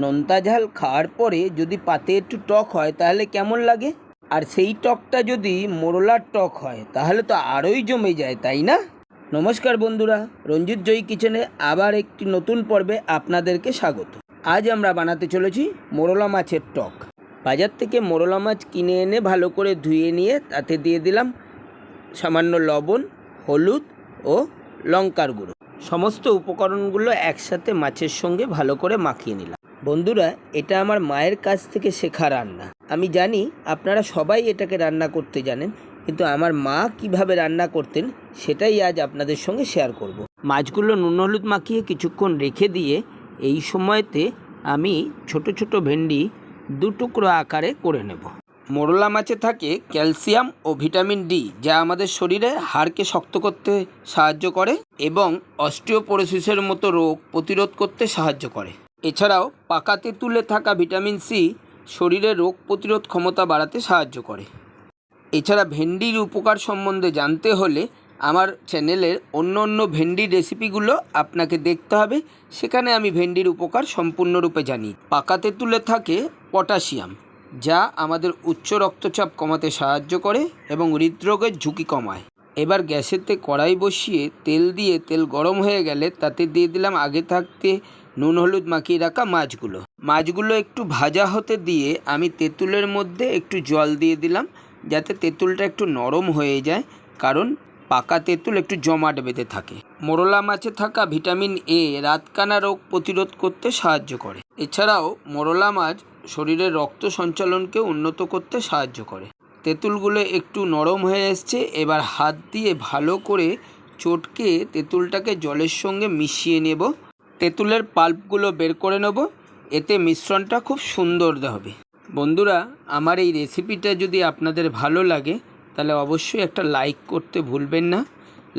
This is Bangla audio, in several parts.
নোনতা ঝাল খাওয়ার পরে যদি পাতে একটু টক হয়, তাহলে কেমন লাগে? আর সেই টকটা যদি মোরলার টক হয়, তাহলে তো আরোই জমে যায়, তাই না? নমস্কার বন্ধুরা, রঞ্জিত জয়ী কিচেনে আবার একটি নতুন পর্বে আপনাদেরকে স্বাগত। আজ আমরা বানাতে চলেছি মোরলা মাছের টক। বাজার থেকে মোরলা মাছ কিনে এনে ভালো করে ধুয়ে নিয়ে তাতে দিয়ে দিলাম সামান্য লবণ, হলুদ ও লঙ্কার গুঁড়ো। সমস্ত উপকরণগুলো একসাথে মাছের সঙ্গে ভালো করে মাখিয়ে নিলাম। বন্ধুরা, এটা আমার মায়ের কাছ থেকে শেখা রান্না। আমি জানি আপনারা সবাই এটাকে রান্না করতে জানেন, কিন্তু আমার মা কীভাবে রান্না করতেন সেটাই আজ আপনাদের সঙ্গে শেয়ার করব। মাছগুলো নুন হলুদ মাখিয়ে কিছুক্ষণ রেখে দিয়ে এই সময়তে আমি ছোট ছোট ভেন্ডি দু টুকরো আকারে করে নেব। মোরলা মাছে থাকে ক্যালসিয়াম ও ভিটামিন ডি, যা আমাদের শরীরে হাড়কে শক্ত করতে সাহায্য করে এবং অস্টিওপোরোসিসের মতো রোগ প্রতিরোধ করতে সাহায্য করে। এছাড়াও পাকা তেঁতুলে থাকা ভিটামিন সি শরীরে রোগ প্রতিরোধ ক্ষমতা বাড়াতে সাহায্য করে। এছাড়া ভেন্ডির উপকার সম্বন্ধে জানতে হলে আমার চ্যানেলের অন্য অন্য ভেন্ডির রেসিপিগুলো আপনাকে দেখতে হবে। সেখানে আমি ভেন্ডির উপকার সম্পূর্ণরূপে জানি। পাকা তেঁতুলে থাকে পটাশিয়াম, যা আমাদের উচ্চ রক্তচাপ কমাতে সাহায্য করে এবং হৃদরোগের ঝুঁকি কমায়। এবার গ্যাসেতে কড়াই বসিয়ে তেল দিয়ে তেল গরম হয়ে গেলে তাতে দিয়ে দিলাম আগে থাকতে নুন, হলুদ মাখিয়ে রাখা মাছগুলো। মাছগুলো একটু ভাজা হতে দিয়ে আমি তেঁতুলের মধ্যে একটু জল দিয়ে দিলাম, যাতে তেঁতুলটা একটু নরম হয়ে যায়, কারণ পাকা তেঁতুল একটু জমাট বেঁধে থাকে। মোরলা মাছে থাকা ভিটামিন এ রাতকানা রোগ প্রতিরোধ করতে সাহায্য করে। এছাড়াও মোরলা মাছ শরীরের রক্ত সঞ্চালনকে উন্নত করতে সাহায্য করে। তেঁতুলগুলো একটু নরম হয়ে এসছে, এবার হাত দিয়ে ভালো করে চটকে তেঁতুলটাকে জলের সঙ্গে মিশিয়ে নেব। তেঁতুলের পাল্পগুলো বের করে নেব, এতে মিশ্রণটা খুব সুন্দর হবে। বন্ধুরা, আমার এই রেসিপিটা যদি আপনাদের ভালো লাগে, তাহলে অবশ্যই একটা লাইক করতে ভুলবেন না।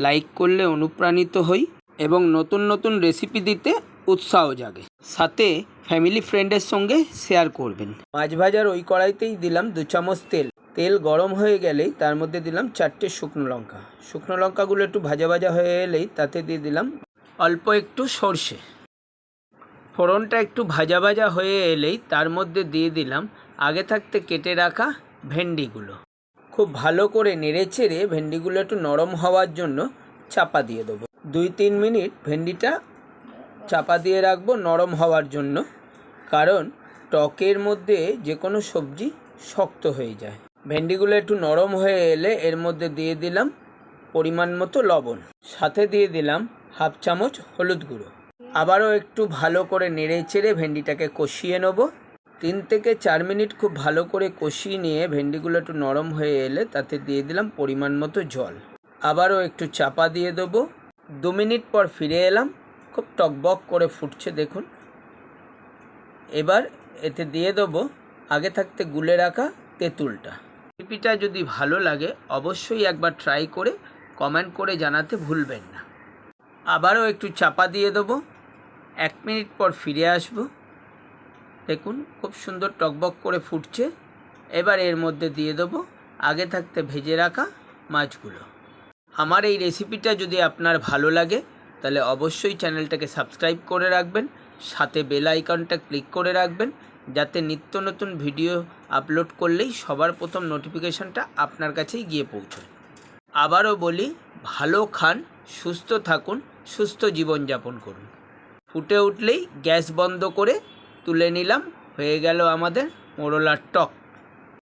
লাইক করলে অনুপ্রাণিত হই এবং নতুন নতুন রেসিপি দিতে উৎসাহ জাগে। সাথে ফ্যামিলি ফ্রেন্ডের সঙ্গে শেয়ার করবেন। মাছ ভাজার ওই কড়াইতেই দিলাম দু চামচ তেল। তেল গরম হয়ে গেলেই তার মধ্যে দিলাম চারটে শুকনো লঙ্কা। শুকনো লঙ্কাগুলো একটু ভাজা ভাজা হয়ে এলেই তাতে দিয়ে দিলাম অল্প একটু সর্ষে। ফোড়নটা একটু ভাজা ভাজা হয়ে এলেই তার মধ্যে দিয়ে দিলাম আগে থাকতে কেটে রাখা ভেন্ডিগুলো। খুব ভালো করে নেড়ে চেড়ে ভেন্ডিগুলো একটু নরম হওয়ার জন্য চাপা দিয়ে দেবো। দুই তিন মিনিট ভেন্ডিটা চাপা দিয়ে রাখব নরম হওয়ার জন্য, কারণ টকের মধ্যে যে কোনো সবজি শক্ত হয়ে যায়। ভেন্ডিগুলো একটু নরম হয়ে এলে এর মধ্যে দিয়ে দিলাম পরিমাণ মতো লবণ। সাথে দিয়ে দিলাম হাফ চামচ হলুদ গুঁড়ো। আবারও একটু ভালো করে নেড়ে চেড়ে ভেন্ডিটাকে কষিয়ে নেব। তিন থেকে চার মিনিট খুব ভালো করে কষিয়ে নিয়ে ভেন্ডিগুলো একটু নরম হয়ে এলে তাতে দিয়ে দিলাম পরিমাণ মতো জল। আবারও একটু চাপা দিয়ে দেবো। দু মিনিট পর ফিরে এলাম। খুব টকবক করে ফুটছে, দেখুন। এবার এতে দিয়ে দেবো আগে থাকতে গুলে রাখা তেঁতুলটা। রেসিপিটা যদি ভালো লাগে অবশ্যই একবার ট্রাই করে কমেন্ট করে জানাতে ভুলবেন না। আবারও একটু চাপা দিয়ে দেবো। এক মিনিট পর ফিরে আসব। দেখুন, খুব সুন্দর টকবক করে ফুটছে। এবার এর মধ্যে দিয়ে দেবো আগে থাকতে ভেজে রাখা মাছগুলো। আমার এই রেসিপিটা যদি আপনার ভালো লাগে, তাহলে অবশ্যই চ্যানেলটাকে সাবস্ক্রাইব করে রাখবেন, সাথে বেল আইকনটা ক্লিক করে রাখবেন, যাতে নিত্য নতুন ভিডিও আপলোড করলেই সবার প্রথম নোটিফিকেশানটা আপনার কাছেই গিয়ে পৌঁছয়। আবারও বলি, ভালো খান, সুস্থ থাকুন, সুস্থ জীবনযাপন করুন। ফুটে উঠলেই গ্যাস বন্ধ করে তুলে নিলাম। হয়ে গেল আমাদের মোরলার টক।